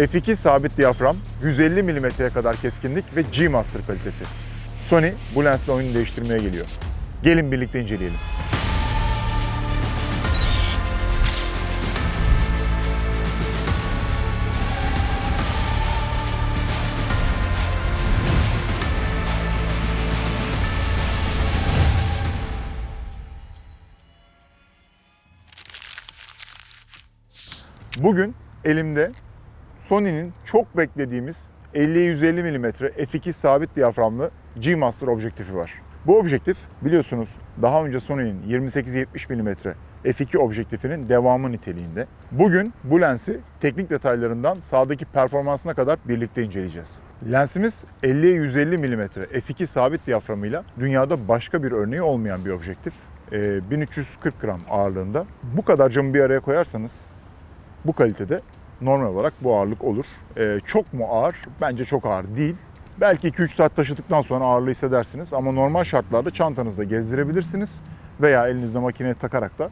F2 sabit diyafram, 150 mm'ye kadar keskinlik ve G-Master kalitesi. Sony bu lensle oyunu değiştirmeye geliyor. Gelin birlikte inceleyelim. Bugün elimde Sony'nin çok beklediğimiz 50-150 mm f2 sabit diyaframlı G-Master objektifi var. Bu objektif biliyorsunuz daha önce Sony'nin 28-70 mm f2 objektifinin devamı niteliğinde. Bugün bu lensi teknik detaylarından sağdaki performansına kadar birlikte inceleyeceğiz. Lensimiz 50-150 mm f2 sabit diyaframıyla dünyada başka bir örneği olmayan bir objektif. Ee, 1340 gram ağırlığında. Bu kadar camı bir araya koyarsanız bu kalitede normal olarak bu ağırlık olur. Ee, çok mu ağır? Bence çok ağır değil. Belki 2-3 saat taşıdıktan sonra ağırlığı hissedersiniz ama normal şartlarda çantanızda gezdirebilirsiniz veya elinizde makineye takarak da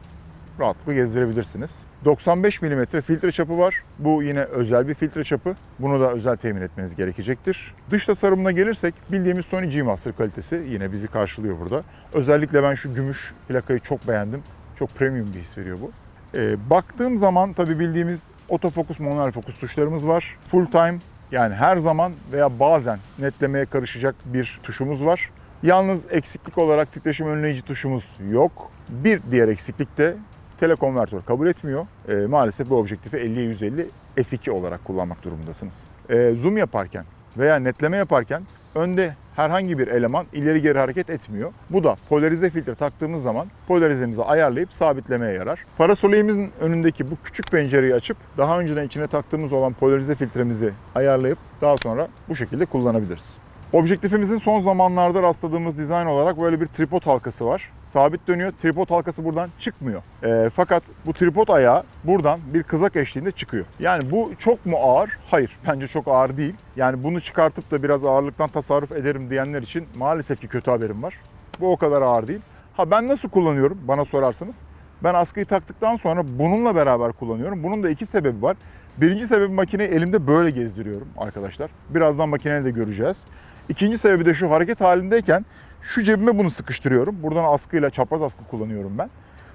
rahatlıkla gezdirebilirsiniz. 95 mm filtre çapı var. Bu yine özel bir filtre çapı. Bunu da özel temin etmeniz gerekecektir. Dış tasarımına gelirsek bildiğimiz Sony G-Master kalitesi yine bizi karşılıyor burada. Özellikle ben şu gümüş plakayı çok beğendim. Çok premium bir his veriyor bu. Ee, baktığım zaman tabii bildiğimiz otofokus, manuel fokus tuşlarımız var. Full time yani her zaman veya bazen netlemeye karışacak bir tuşumuz var. Yalnız eksiklik olarak titreşim önleyici tuşumuz yok. Bir diğer eksiklik de telekonvertör kabul etmiyor. Ee, maalesef bu objektifi 50'ye 150 f2 olarak kullanmak durumundasınız. Ee, zoom yaparken veya netleme yaparken önde herhangi bir eleman ileri geri hareket etmiyor. Bu da polarize filtre taktığımız zaman polarizemizi ayarlayıp sabitlemeye yarar. Parasoleğimizin önündeki bu küçük pencereyi açıp daha önceden içine taktığımız olan polarize filtremizi ayarlayıp daha sonra bu şekilde kullanabiliriz. Objektifimizin son zamanlarda rastladığımız dizayn olarak böyle bir tripod halkası var. Sabit dönüyor. Tripod halkası buradan çıkmıyor. Ee, fakat bu tripod ayağı buradan bir kızak eşliğinde çıkıyor. Yani bu çok mu ağır? Hayır. Bence çok ağır değil. Yani bunu çıkartıp da biraz ağırlıktan tasarruf ederim diyenler için maalesef ki kötü haberim var. Bu o kadar ağır değil. Ha ben nasıl kullanıyorum bana sorarsanız. Ben askıyı taktıktan sonra bununla beraber kullanıyorum. Bunun da iki sebebi var. Birinci sebebi makineyi elimde böyle gezdiriyorum arkadaşlar. Birazdan makineyi de göreceğiz. İkinci sebebi de şu hareket halindeyken şu cebime bunu sıkıştırıyorum. Buradan askıyla çapraz askı kullanıyorum ben.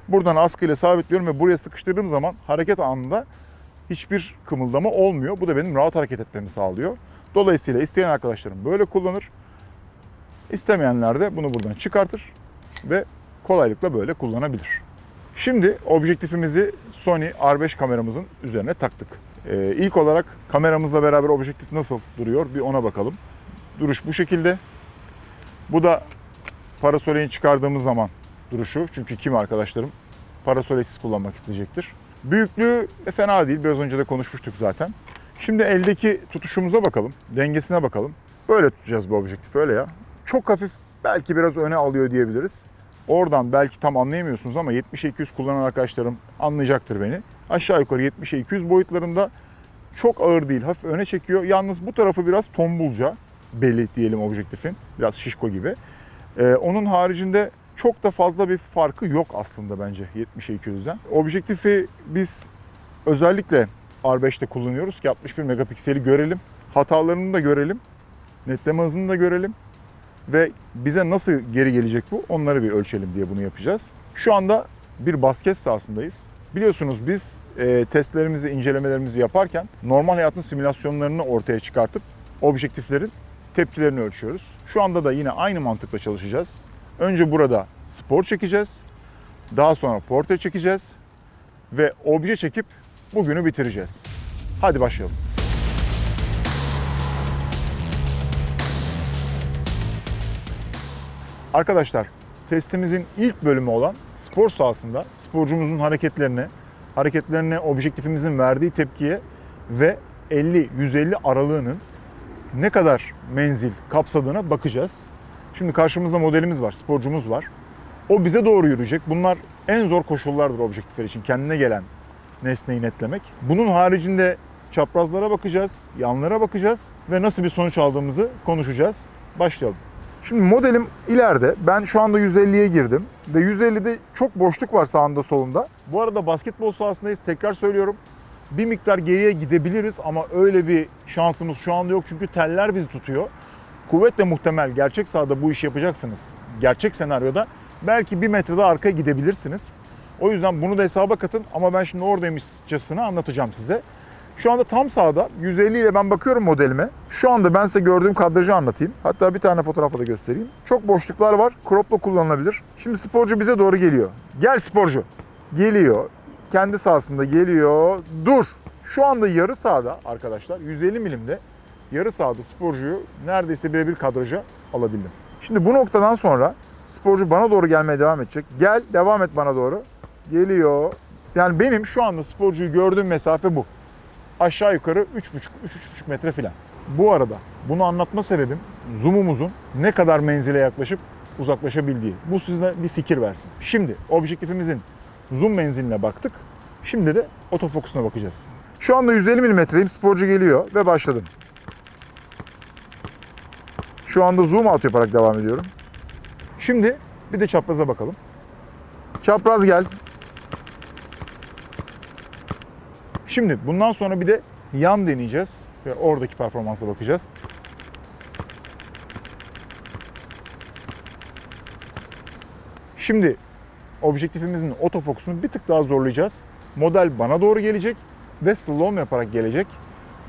Buradan askıyla sabitliyorum ve buraya sıkıştırdığım zaman hareket anında hiçbir kımıldama olmuyor. Bu da benim rahat hareket etmemi sağlıyor. Dolayısıyla isteyen arkadaşlarım böyle kullanır. İstemeyenler de bunu buradan çıkartır ve kolaylıkla böyle kullanabilir. Şimdi objektifimizi Sony R5 kameramızın üzerine taktık. Ee, ilk olarak kameramızla beraber objektif nasıl duruyor bir ona bakalım. Duruş bu şekilde. Bu da parasoleyi çıkardığımız zaman duruşu. Çünkü kim arkadaşlarım parasolesiz kullanmak isteyecektir. Büyüklüğü de fena değil. Biraz önce de konuşmuştuk zaten. Şimdi eldeki tutuşumuza bakalım. Dengesine bakalım. Böyle tutacağız bu objektifi öyle ya. Çok hafif belki biraz öne alıyor diyebiliriz. Oradan belki tam anlayamıyorsunuz ama 70-200 kullanan arkadaşlarım anlayacaktır beni. Aşağı yukarı 70-200 boyutlarında çok ağır değil, hafif öne çekiyor. Yalnız bu tarafı biraz tombulca beli diyelim objektifin. Biraz şişko gibi. Ee, onun haricinde çok da fazla bir farkı yok aslında bence 70'e 200'den. Objektifi biz özellikle R5'te kullanıyoruz ki 61 megapikseli görelim. Hatalarını da görelim. Netleme hızını da görelim. Ve bize nasıl geri gelecek bu onları bir ölçelim diye bunu yapacağız. Şu anda bir basket sahasındayız. Biliyorsunuz biz e, testlerimizi, incelemelerimizi yaparken normal hayatın simülasyonlarını ortaya çıkartıp objektiflerin tepkilerini ölçüyoruz. Şu anda da yine aynı mantıkla çalışacağız. Önce burada spor çekeceğiz. Daha sonra portre çekeceğiz. Ve obje çekip bugünü bitireceğiz. Hadi başlayalım. Arkadaşlar testimizin ilk bölümü olan spor sahasında sporcumuzun hareketlerine, hareketlerine objektifimizin verdiği tepkiye ve 50-150 aralığının ne kadar menzil kapsadığına bakacağız. Şimdi karşımızda modelimiz var, sporcumuz var. O bize doğru yürüyecek. Bunlar en zor koşullardır objektifler için kendine gelen nesneyi netlemek. Bunun haricinde çaprazlara bakacağız, yanlara bakacağız ve nasıl bir sonuç aldığımızı konuşacağız. Başlayalım. Şimdi modelim ileride. Ben şu anda 150'ye girdim. Ve 150'de çok boşluk var sağında solunda. Bu arada basketbol sahasındayız. Tekrar söylüyorum. Bir miktar geriye gidebiliriz ama öyle bir şansımız şu anda yok çünkü teller bizi tutuyor. Kuvvetle muhtemel gerçek sahada bu işi yapacaksınız. Gerçek senaryoda belki bir metrede arkaya gidebilirsiniz. O yüzden bunu da hesaba katın ama ben şimdi oradaymışçasına anlatacağım size. Şu anda tam sağda 150 ile ben bakıyorum modelime. Şu anda ben size gördüğüm kadrajı anlatayım. Hatta bir tane fotoğrafla da göstereyim. Çok boşluklar var. Crop'la kullanılabilir. Şimdi sporcu bize doğru geliyor. Gel sporcu. Geliyor. Kendi sahasında geliyor. Dur. Şu anda yarı sahada arkadaşlar 150 milimde yarı sahada sporcuyu neredeyse birebir kadraja alabildim. Şimdi bu noktadan sonra sporcu bana doğru gelmeye devam edecek. Gel devam et bana doğru. Geliyor. Yani benim şu anda sporcuyu gördüğüm mesafe bu aşağı yukarı 3,5-3,5 metre falan. Bu arada bunu anlatma sebebim zoom'umuzun ne kadar menzile yaklaşıp uzaklaşabildiği. Bu size bir fikir versin. Şimdi objektifimizin zoom menziline baktık. Şimdi de otofokusuna bakacağız. Şu anda 150 milimetreyim. Sporcu geliyor ve başladım. Şu anda zoom out yaparak devam ediyorum. Şimdi bir de çapraza bakalım. Çapraz gel. Şimdi bundan sonra bir de yan deneyeceğiz ve oradaki performansa bakacağız. Şimdi objektifimizin otofokusunu bir tık daha zorlayacağız. Model bana doğru gelecek ve slalom yaparak gelecek.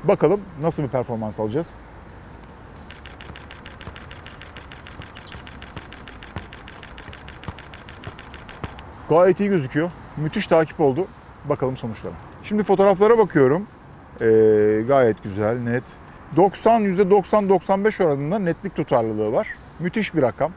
Bakalım nasıl bir performans alacağız. Gayet iyi gözüküyor. Müthiş takip oldu. Bakalım sonuçlara. Şimdi fotoğraflara bakıyorum. Ee, gayet güzel, net. 90, %90-95 oranında netlik tutarlılığı var. Müthiş bir rakam.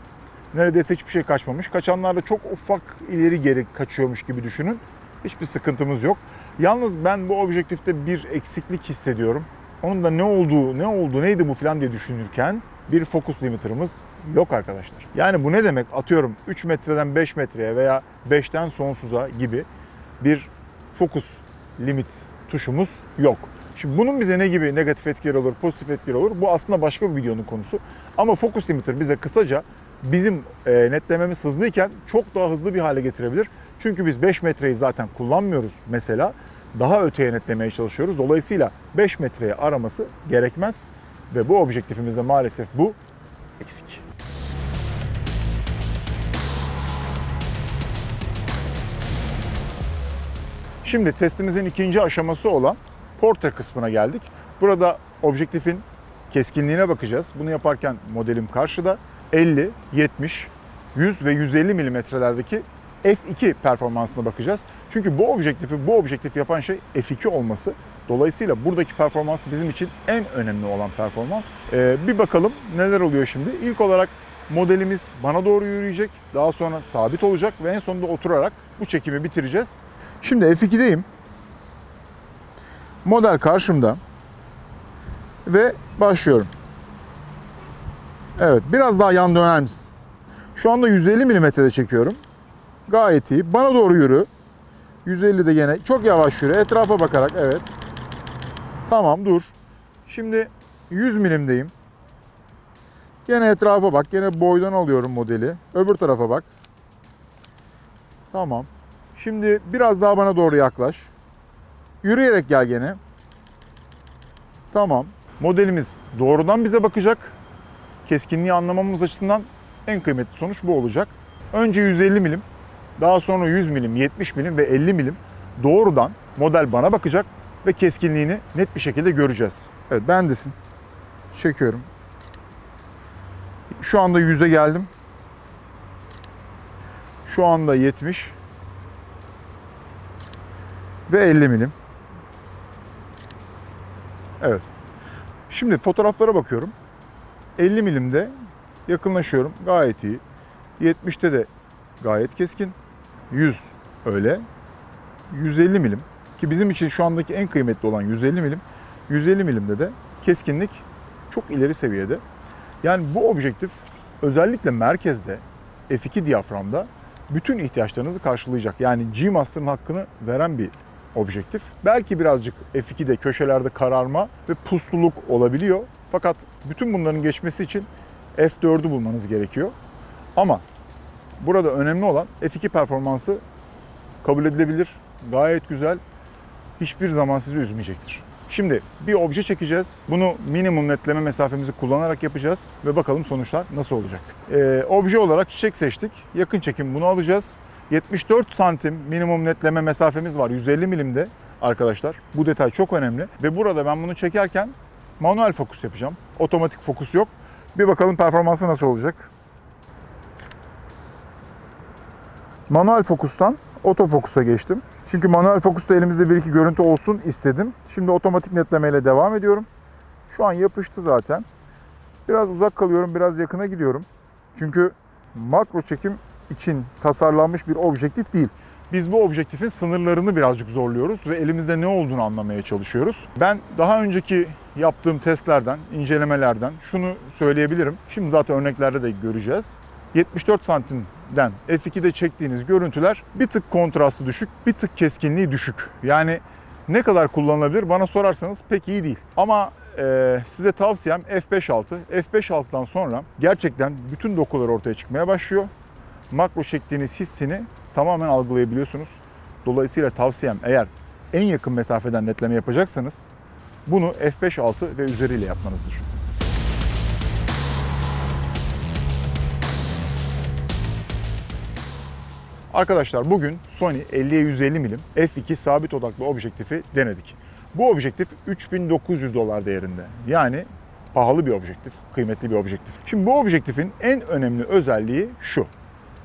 Neredeyse hiçbir şey kaçmamış. Kaçanlarda çok ufak ileri geri kaçıyormuş gibi düşünün. Hiçbir sıkıntımız yok. Yalnız ben bu objektifte bir eksiklik hissediyorum. Onun da ne olduğu, ne oldu, neydi bu falan diye düşünürken bir fokus limiter'ımız yok arkadaşlar. Yani bu ne demek? Atıyorum 3 metreden 5 metreye veya 5'ten sonsuza gibi bir fokus limit tuşumuz yok. Şimdi bunun bize ne gibi negatif etkileri olur, pozitif etkileri olur? Bu aslında başka bir videonun konusu. Ama focus limiter bize kısaca bizim e, netlememiz hızlıyken çok daha hızlı bir hale getirebilir. Çünkü biz 5 metreyi zaten kullanmıyoruz mesela. Daha öteye netlemeye çalışıyoruz. Dolayısıyla 5 metreye araması gerekmez. Ve bu objektifimizde maalesef bu eksik. Şimdi testimizin ikinci aşaması olan portre kısmına geldik. Burada objektifin keskinliğine bakacağız. Bunu yaparken modelim karşıda 50, 70, 100 ve 150 milimetrelerdeki f2 performansına bakacağız. Çünkü bu objektifi bu objektif yapan şey f2 olması. Dolayısıyla buradaki performans bizim için en önemli olan performans. Ee, bir bakalım neler oluyor şimdi. İlk olarak modelimiz bana doğru yürüyecek. Daha sonra sabit olacak ve en sonunda oturarak bu çekimi bitireceğiz. Şimdi F2'deyim. Model karşımda. Ve başlıyorum. Evet, biraz daha yan döner misin? Şu anda 150 milimetrede çekiyorum. Gayet iyi. Bana doğru yürü. 150 de gene çok yavaş yürü. Etrafa bakarak evet. Tamam dur. Şimdi 100 milimdeyim. Gene etrafa bak. Gene boydan alıyorum modeli. Öbür tarafa bak. Tamam. Şimdi biraz daha bana doğru yaklaş. Yürüyerek gel gene. Tamam. Modelimiz doğrudan bize bakacak. Keskinliği anlamamız açısından en kıymetli sonuç bu olacak. Önce 150 milim, daha sonra 100 milim, 70 milim ve 50 milim doğrudan model bana bakacak ve keskinliğini net bir şekilde göreceğiz. Evet bendesin. Çekiyorum. Şu anda 100'e geldim. Şu anda 70 ve 50 milim. Evet. Şimdi fotoğraflara bakıyorum. 50 milimde yakınlaşıyorum. Gayet iyi. 70'te de gayet keskin. 100 öyle. 150 milim ki bizim için şu andaki en kıymetli olan 150 milim. 150 milimde de keskinlik çok ileri seviyede. Yani bu objektif özellikle merkezde f2 diyaframda bütün ihtiyaçlarınızı karşılayacak. Yani G Master'ın hakkını veren bir objektif. Belki birazcık f2'de köşelerde kararma ve pusluluk olabiliyor. Fakat bütün bunların geçmesi için f4'ü bulmanız gerekiyor. Ama burada önemli olan f2 performansı kabul edilebilir. Gayet güzel. hiçbir zaman sizi üzmeyecektir. Şimdi bir obje çekeceğiz. Bunu minimum netleme mesafemizi kullanarak yapacağız ve bakalım sonuçlar nasıl olacak. Ee, obje olarak çiçek seçtik. Yakın çekim bunu alacağız. 74 santim minimum netleme mesafemiz var 150 milimde arkadaşlar. Bu detay çok önemli ve burada ben bunu çekerken manuel fokus yapacağım. Otomatik fokus yok. Bir bakalım performansı nasıl olacak. Manuel fokustan otofokusa geçtim. Çünkü manuel fokusta elimizde bir iki görüntü olsun istedim. Şimdi otomatik netlemeyle devam ediyorum. Şu an yapıştı zaten. Biraz uzak kalıyorum, biraz yakına gidiyorum. Çünkü makro çekim için tasarlanmış bir objektif değil. Biz bu objektifin sınırlarını birazcık zorluyoruz ve elimizde ne olduğunu anlamaya çalışıyoruz. Ben daha önceki yaptığım testlerden, incelemelerden şunu söyleyebilirim. Şimdi zaten örneklerde de göreceğiz. 74 santimden f2'de çektiğiniz görüntüler bir tık kontrastı düşük, bir tık keskinliği düşük. Yani ne kadar kullanılabilir bana sorarsanız pek iyi değil. Ama e, size tavsiyem f5.6. f5.6'dan sonra gerçekten bütün dokular ortaya çıkmaya başlıyor. Makro çektiğiniz hissini tamamen algılayabiliyorsunuz. Dolayısıyla tavsiyem eğer en yakın mesafeden netleme yapacaksanız bunu f5.6 ve üzeriyle yapmanızdır. Arkadaşlar bugün Sony 50'ye 150 milim f2 sabit odaklı objektifi denedik. Bu objektif 3900 dolar değerinde. Yani pahalı bir objektif, kıymetli bir objektif. Şimdi bu objektifin en önemli özelliği şu.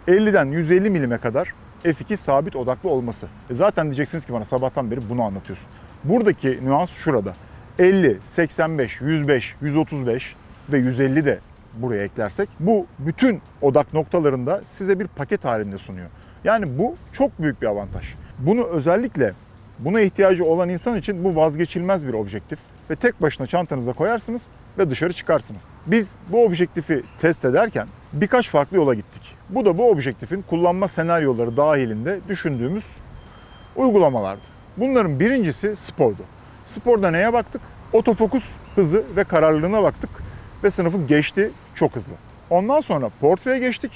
50'den 150 milime kadar f2 sabit odaklı olması. E zaten diyeceksiniz ki bana sabahtan beri bunu anlatıyorsun. Buradaki nüans şurada. 50, 85, 105, 135 ve 150 de buraya eklersek bu bütün odak noktalarında size bir paket halinde sunuyor. Yani bu çok büyük bir avantaj. Bunu özellikle buna ihtiyacı olan insan için bu vazgeçilmez bir objektif ve tek başına çantanıza koyarsınız ve dışarı çıkarsınız. Biz bu objektifi test ederken birkaç farklı yola gittik. Bu da bu objektifin kullanma senaryoları dahilinde düşündüğümüz uygulamalardı. Bunların birincisi spordu. Sporda neye baktık? Otofokus hızı ve kararlılığına baktık ve sınıfı geçti çok hızlı. Ondan sonra portreye geçtik.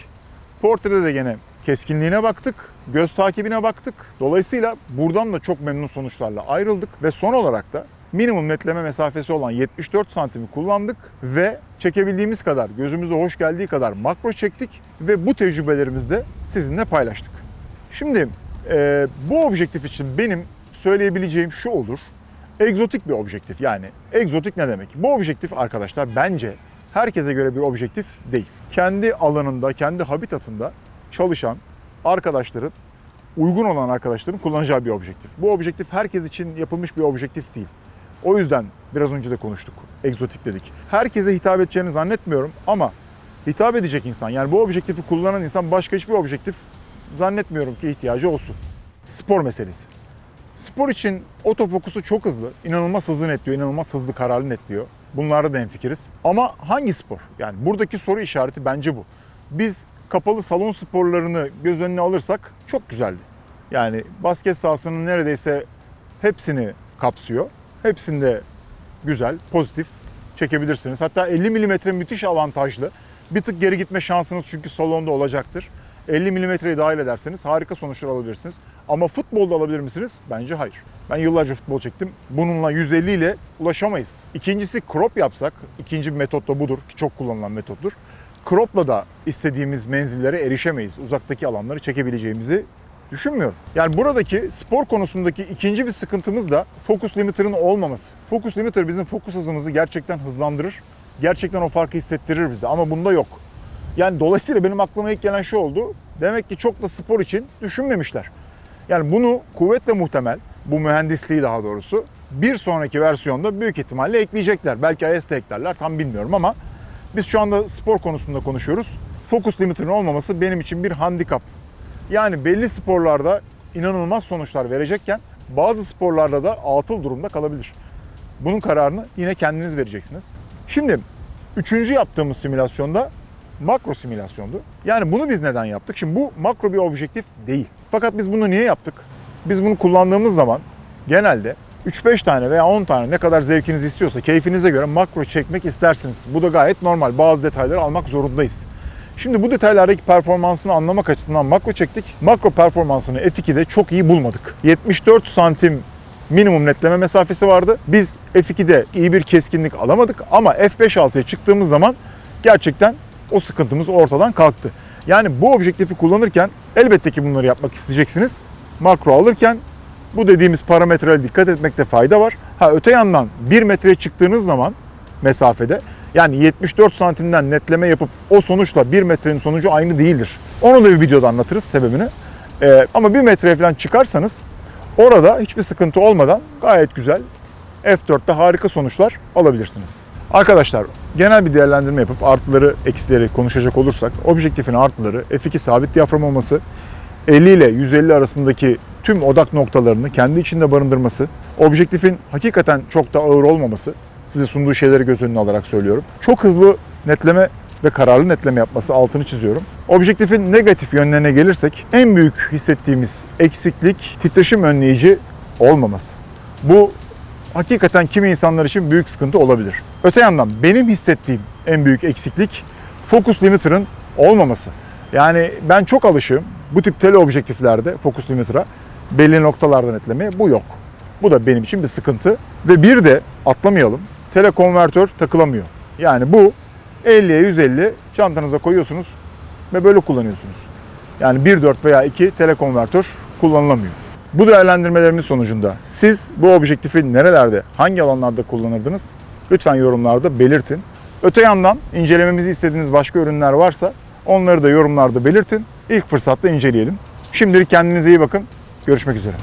Portrede de gene keskinliğine baktık, göz takibine baktık. Dolayısıyla buradan da çok memnun sonuçlarla ayrıldık ve son olarak da minimum netleme mesafesi olan 74 santimi kullandık ve çekebildiğimiz kadar, gözümüze hoş geldiği kadar makro çektik ve bu tecrübelerimizi de sizinle paylaştık. Şimdi e, bu objektif için benim söyleyebileceğim şu olur. Egzotik bir objektif yani. Egzotik ne demek? Bu objektif arkadaşlar bence herkese göre bir objektif değil. Kendi alanında, kendi habitatında çalışan arkadaşların, uygun olan arkadaşların kullanacağı bir objektif. Bu objektif herkes için yapılmış bir objektif değil. O yüzden biraz önce de konuştuk. Egzotik dedik. Herkese hitap edeceğini zannetmiyorum ama hitap edecek insan yani bu objektifi kullanan insan başka hiçbir objektif zannetmiyorum ki ihtiyacı olsun. Spor meselesi. Spor için otofokusu çok hızlı, inanılmaz hızlı netliyor, inanılmaz hızlı kararlı netliyor. Bunlarda da hemfikiriz. Ama hangi spor? Yani buradaki soru işareti bence bu. Biz kapalı salon sporlarını göz önüne alırsak çok güzeldi. Yani basket sahasının neredeyse hepsini kapsıyor. Hepsinde güzel, pozitif çekebilirsiniz. Hatta 50 milimetre müthiş avantajlı. Bir tık geri gitme şansınız çünkü salonda olacaktır. 50 milimetreyi dahil ederseniz harika sonuçlar alabilirsiniz. Ama futbolda alabilir misiniz? Bence hayır. Ben yıllarca futbol çektim. Bununla 150 ile ulaşamayız. İkincisi crop yapsak, ikinci bir metot da budur ki çok kullanılan metottur. Crop'la da istediğimiz menzillere erişemeyiz. Uzaktaki alanları çekebileceğimizi düşünmüyorum. Yani buradaki spor konusundaki ikinci bir sıkıntımız da focus limiter'ın olmaması. Focus limiter bizim fokus hızımızı gerçekten hızlandırır. Gerçekten o farkı hissettirir bize ama bunda yok. Yani dolayısıyla benim aklıma ilk gelen şu oldu. Demek ki çok da spor için düşünmemişler. Yani bunu kuvvetle muhtemel, bu mühendisliği daha doğrusu bir sonraki versiyonda büyük ihtimalle ekleyecekler. Belki IS'te eklerler tam bilmiyorum ama biz şu anda spor konusunda konuşuyoruz. Focus limiter'ın olmaması benim için bir handikap. Yani belli sporlarda inanılmaz sonuçlar verecekken bazı sporlarda da atıl durumda kalabilir. Bunun kararını yine kendiniz vereceksiniz. Şimdi üçüncü yaptığımız simülasyonda makro simülasyondu. Yani bunu biz neden yaptık? Şimdi bu makro bir objektif değil. Fakat biz bunu niye yaptık? Biz bunu kullandığımız zaman genelde 3-5 tane veya 10 tane ne kadar zevkiniz istiyorsa keyfinize göre makro çekmek istersiniz. Bu da gayet normal. Bazı detayları almak zorundayız. Şimdi bu detaylardaki performansını anlamak açısından makro çektik. Makro performansını F2'de çok iyi bulmadık. 74 santim minimum netleme mesafesi vardı. Biz F2'de iyi bir keskinlik alamadık ama F5.6'ya çıktığımız zaman gerçekten o sıkıntımız ortadan kalktı. Yani bu objektifi kullanırken elbette ki bunları yapmak isteyeceksiniz. Makro alırken bu dediğimiz parametrelere dikkat etmekte fayda var. Ha öte yandan 1 metreye çıktığınız zaman mesafede yani 74 santimden netleme yapıp o sonuçla 1 metrenin sonucu aynı değildir. Onu da bir videoda anlatırız sebebini. Ee, ama 1 metreye falan çıkarsanız orada hiçbir sıkıntı olmadan gayet güzel F4'te harika sonuçlar alabilirsiniz. Arkadaşlar genel bir değerlendirme yapıp artıları eksileri konuşacak olursak objektifin artıları F2 sabit diyafram olması, 50 ile 150 arasındaki tüm odak noktalarını kendi içinde barındırması, objektifin hakikaten çok da ağır olmaması, size sunduğu şeyleri göz önüne alarak söylüyorum. Çok hızlı netleme ve kararlı netleme yapması altını çiziyorum. Objektifin negatif yönlerine gelirsek en büyük hissettiğimiz eksiklik titreşim önleyici olmaması. Bu hakikaten kimi insanlar için büyük sıkıntı olabilir. Öte yandan benim hissettiğim en büyük eksiklik focus limiter'ın olmaması. Yani ben çok alışığım bu tip teleobjektiflerde focus limiter'a belli noktalardan netlemeye bu yok. Bu da benim için bir sıkıntı. Ve bir de atlamayalım telekonvertör takılamıyor. Yani bu 50'ye 150 çantanıza koyuyorsunuz ve böyle kullanıyorsunuz. Yani 1.4 veya 2 telekonvertör kullanılamıyor. Bu değerlendirmelerimiz sonucunda siz bu objektifi nerelerde, hangi alanlarda kullanırdınız? Lütfen yorumlarda belirtin. Öte yandan incelememizi istediğiniz başka ürünler varsa onları da yorumlarda belirtin. İlk fırsatta inceleyelim. Şimdilik kendinize iyi bakın. Görüşmek üzere.